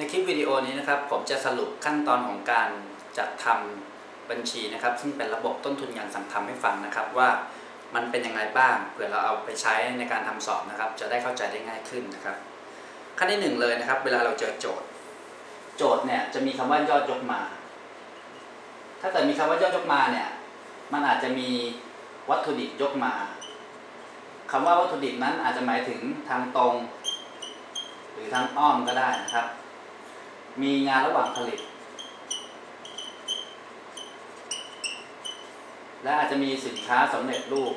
ในคลิปวิดีโอนี้นะครับผมจะสรุปขั้นตอนของการจัดทำบัญชีนะครับ ซึ่งเป็นระบบต้นทุนงานสั่งทำให้ฟังนะครับ ว่ามันเป็นยังไงบ้างเผื่อเราเอาไปใช้ในการทำสอบนะครับ จะได้เข้าใจได้ง่ายขึ้นนะครับ ขั้นที่หนึ่งเลยนะครับ เวลาเราเจอโจทย์ โจทย์เนี่ยจะมีคำว่ายอดยกมา ถ้าเกิดมีคำว่ายอดยกมาเนี่ยมันอาจจะมีวัตถุดิบยกมาคำว่าวัตถุดิบนั้นอาจจะหมายถึงทางตรง หรือทางอ้อมก็ได้นะครับ มีงานระหว่างผลิต และอาจจะมีสินค้าสำเร็จรูป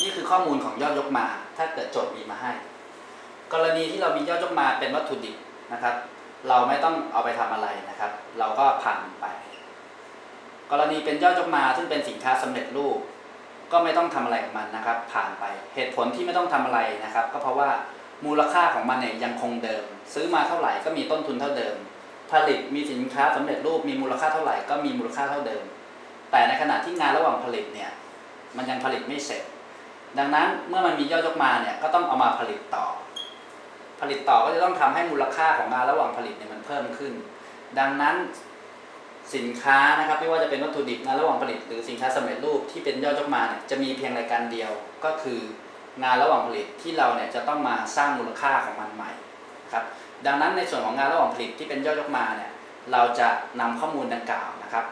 นี่คือข้อมูลของยอดยกมา ถ้าเกิดโจทย์มีมาให้ กรณีที่เรามียอดยกมาเป็นวัตถุดิบนะครับ เราไม่ต้องเอาไปทำอะไรนะครับ เราก็ผ่านไป กรณีเป็นยอดยกมาซึ่งเป็นสินค้าสำเร็จรูป ก็ไม่ต้องทำอะไรกับมันนะครับ ผ่านไปเหตุผลที่ไม่ต้องทำอะไรนะครับ ก็เพราะว่า มูลค่าของมันเนี่ยยังคงเดิม ซื้อมาเท่าไหร่ก็มีต้นทุนเท่าเดิม ผลิตมีสินค้าสำเร็จรูปมีมูลค่าเท่าไหร่ก็มีมูลค่าเท่าเดิม แต่ในขณะที่งานระหว่างผลิตเนี่ยมันยังผลิตไม่เสร็จ ดังนั้นเมื่อมันมียอดยกมาเนี่ยก็ต้องเอามาผลิตต่อ ผลิตต่อก็จะต้องทำให้มูลค่าของงานระหว่างผลิตเนี่ยมันเพิ่มขึ้น ดังนั้นสินค้านะครับไม่ว่าจะเป็นวัตถุดิบงานระหว่างผลิต หรือสินค้าสำเร็จรูปที่เป็นยอดยกมาเนี่ยจะมีเพียงรายการเดียวก็คือ งานระหว่างผลิตที่เราเนี่ยจะต้องมาสร้างมูลค่าของมันใหม่ครับดังนั้นในส่วนของงานระหว่างผลิตที่เป็นยอดยกมาเนี่ยเราจะนำข้อมูลดังกล่าวนะครับ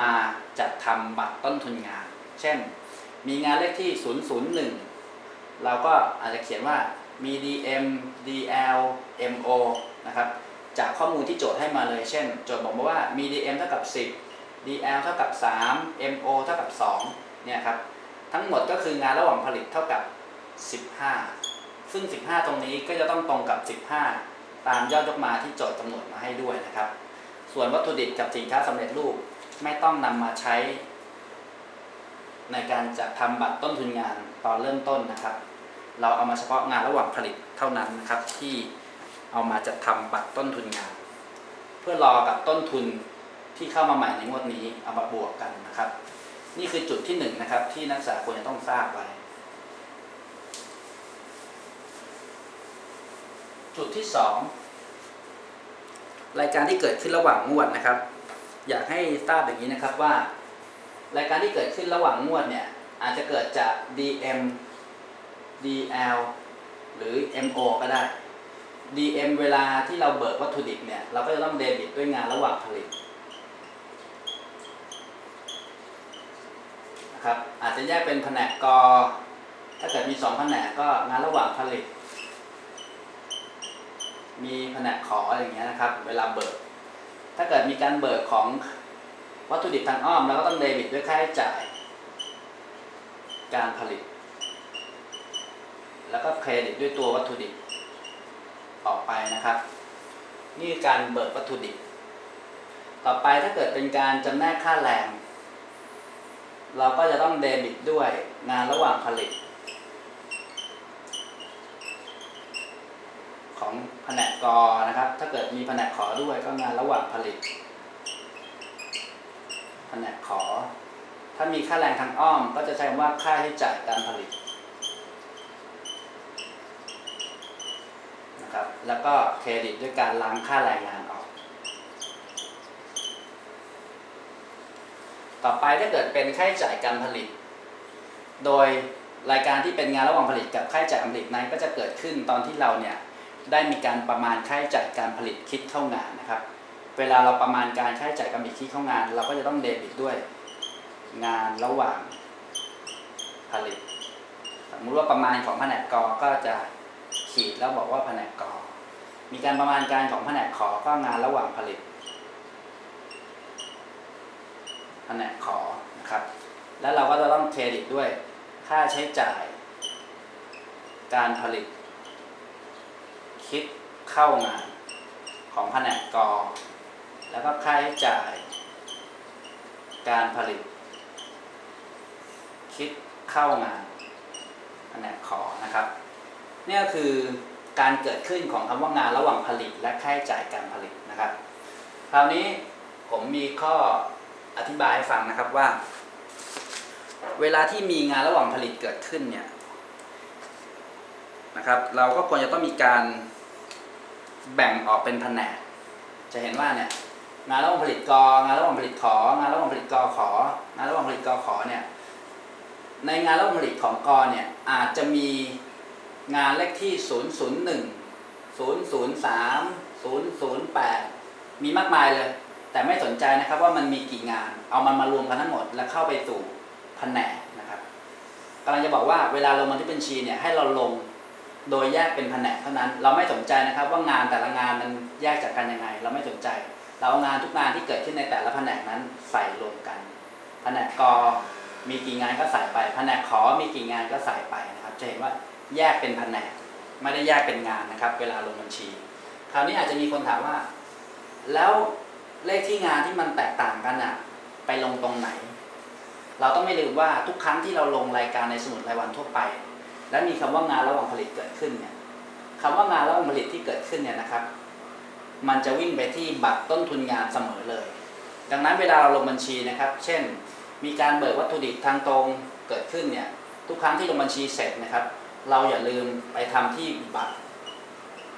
มาจัดทำบัตรต้นทุนงาน เช่น มีงานเลขที่ 001 เราก็อาจจะเขียนว่ามี DM DL MO นะครับจากข้อมูลที่โจทย์ให้มาเลย เช่น โจทย์บอกมาว่ามี DM เท่ากับ 10 DL เท่ากับ 3 MO เท่ากับ2เนี่ยครับทั้งหมดก็คืองานระหว่างผลิตเท่ากับ 15 ซึ่ง 15 ตรงนี้ก็จะต้องตรงกับ 15 ตามยอดยกมาที่โจทย์กำหนดมาให้ด้วยนะครับ ส่วนวัตถุดิบกับสินค้าสำเร็จรูปไม่ต้องนำมาใช้ ในการจัดทำบัตรต้นทุนงานตอนเริ่มต้นนะครับ เราเอามาเฉพาะงานระหว่างผลิตเท่านั้นนะครับที่เอามาจัดทำบัตรต้นทุนงาน เพื่อรอกับต้นทุนที่เข้ามาใหม่ในงวดนี้เอามาบวกกันนะครับ นี่คือจุดที่หนึ่งนะครับที่นักศึกษาควรจะต้องทราบไว้ จุดที่สองรายการที่เกิดขึ้นระหว่างงวดนะครับ อยากให้ทราบอย่างนี้นะครับว่า รายการที่เกิดขึ้นระหว่างงวดเนี่ยอาจจะเกิดจาก DM DL หรือ MO ก็ได้ DM เวลาที่เราเบิกวัตถุดิบเนี่ยเราก็จะต้องเดบิตด้วยงานระหว่างผลิตนะครับอาจจะแยกเป็นแผนกกถ้าเกิดมี2แผนกก็งานระหว่างผลิต มีแผนกขออย่างเงี้ยนะครับ เวลาเบิก ถ้าเกิดมีการเบิกของวัตถุดิบทางอ้อมเราก็ต้องเดบิตด้วยค่าใช้จ่าย การผลิต แล้วก็เครดิตด้วยตัววัตถุดิบออกไปนะครับ นี่การเบิกวัตถุดิบ ต่อไปถ้าเกิดเป็นการจำแนกค่าแรง เราก็จะต้องเดบิตด้วยงานระหว่างผลิต ของแผนกกอนะครับ ถ้าเกิดมีแผนกขอด้วยก็งานระหว่างผลิตแผนกขอ ถ้ามีค่าแรงทางอ้อม ก็จะใช้คำว่าค่าใช้จ่ายการผลิตนะครับ แล้วก็เครดิตด้วยการล้างค่าแรงงานออก ต่อไปถ้าเกิดเป็นค่าใช้จ่ายการผลิต โดยรายการที่เป็นงานระหว่างผลิตกับค่าใช้จ่ายผลิตนั้นก็จะเกิดขึ้นตอนที่เราเนี่ย ได้มีการประมาณค่าใช้จ่ายการผลิตคิดเข้างานนะครับ เวลาเราประมาณการค่าใช้จ่ายการผลิตคิดเข้างาน เราก็จะต้องเดบิตด้วยงานระหว่างผลิต สมมติว่าประมาณของแผนกกอก็จะขีดแล้วบอกว่าแผนกกอมีการประมาณการของแผนกขอก็งานระหว่างผลิตแผนกขอนะครับ แล้วเราก็จะต้องเครดิตด้วยค่าใช้จ่าย การผลิต คิดเข้างานของแผนกกอแล้วก็ค่าใช้จ่าย การผลิต คิดเข้างานแผนกขอนะครับนี่ก็คือการเกิดขึ้นของคำว่างานระหว่างผลิต และค่าใช้จ่ายการผลิตนะครับ คราวนี้ผมมีข้ออธิบายให้ฟังนะครับว่า เวลาที่มีงานระหว่างผลิตเกิดขึ้นเนี่ยนะครับ เราก็ควรจะต้องมีการ แบ่งออกเป็นแผนก จะเห็นว่าเนี่ยงานระหว่างผลิตกองานระหว่างผลิตของานระหว่างผลิตกอของานระหว่างผลิตกอขอเนี่ยในงานระหว่างผลิตของกอเนี่ยอาจจะมีงานเลขที่ 001 003 008 มีมากมายเลย แต่ไม่สนใจนะครับว่ามันมีกี่งาน เอามันมารวมกันทั้งหมดแล้วเข้าไปสู่แผนกนะครับกำลังจะบอกว่าเวลาลงบันทึกบัญชีเนี่ยให้เราลง โดยแยกเป็นแผนกเท่านั้น เราไม่สนใจนะครับว่างานแต่ละงานมันแยกจากกันยังไง เราไม่สนใจ เราเอางานทุกงานที่เกิดขึ้นในแต่ละแผนกนั้นใส่รวมกัน แผนกกมีกี่งานก็ใส่ไป แผนกขอมีกี่งานก็ใส่ไปนะครับ จะเห็นว่าแยกเป็นแผนก ไม่ได้แยกเป็นงานนะครับ เวลาลงบัญชี คราวนี้อาจจะมีคนถามว่า แล้วเลขที่งานที่มันแตกต่างกันอะไปลงตรงไหน เราต้องไม่ลืมว่าทุกครั้งที่เราลงรายการในสมุดรายวันทั่วไป และมีคำว่างานระหว่างผลิตเกิดขึ้นเนี่ยคำว่างานระหว่างผลิตที่เกิดขึ้นเนี่ยนะครับ มันจะวิ่งไปที่บัตรต้นทุนงานเสมอเลย ดังนั้นเวลาเราลงบัญชีนะครับ เช่น มีการเบิกวัตถุดิบทางตรงเกิดขึ้นเนี่ยทุกครั้งที่ลงบัญชีเสร็จนะครับ เราอย่าลืมไปทำที่บัตร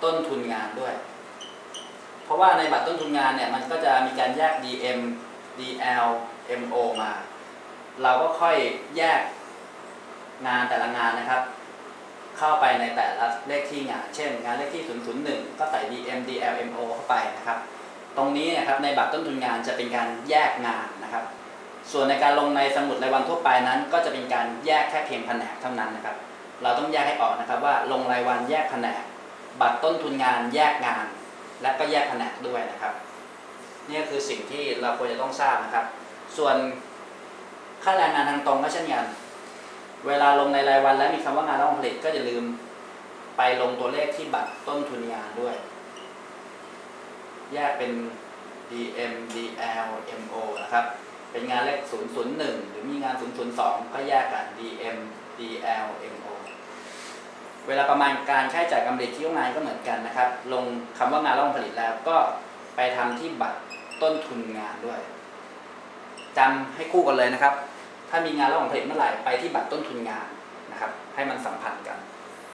ต้นทุนงานด้วย เพราะว่าในบัตรต้นทุนงานเนี่ยมันก็จะมีการแยก DM DL MO มา เราก็ค่อยแยกงานแต่ละงานนะครับ เข้าไปในแต่ละเลขที่งาน เช่น งานเลขที่ 001 ก็ใส่ DM DL MO เข้าไปนะครับ ตรงนี้นะครับในบัตรต้นทุนงานจะเป็นการแยกงานนะครับ ส่วนในการลงในสมุดรายวันทั่วไปนั้น ก็จะเป็นการแยกแค่เพียงแผนกเท่านั้นนะครับ เราต้องแยกให้ออกนะครับว่าลงรายวันแยกแผนก บัตรต้นทุนงานแยกงาน และก็แยกแผนกด้วยนะครับนี่คือสิ่งที่เราควรจะต้องทราบนะครับ ส่วนค่าแรงงานทางตรงก็เช่นกัน เวลาลงในรายวันและมีคำว่างานระหว่างผลิตก็อย่าลืมไปลงตัวเลขที่บัตรต้นทุนงานด้วย แยกเป็น DM DL MO นะครับ เป็นงานเลข 001 หรือมีงาน 002 ก็แยกกัน DM DL MO เวลาประมาณการใช้จ่ายกำไรที่โรงงานก็เหมือนกันนะครับ ลงคำว่างานระหว่างผลิตแล้วก็ไปทำที่บัตรต้นทุนงานด้วยจำให้คู่กันเลยนะครับ ถ้ามีงานระหว่างผลิตเมื่อไหร่ไปที่บัตรต้นทุนงานนะครับให้มันสัมพันธ์กัน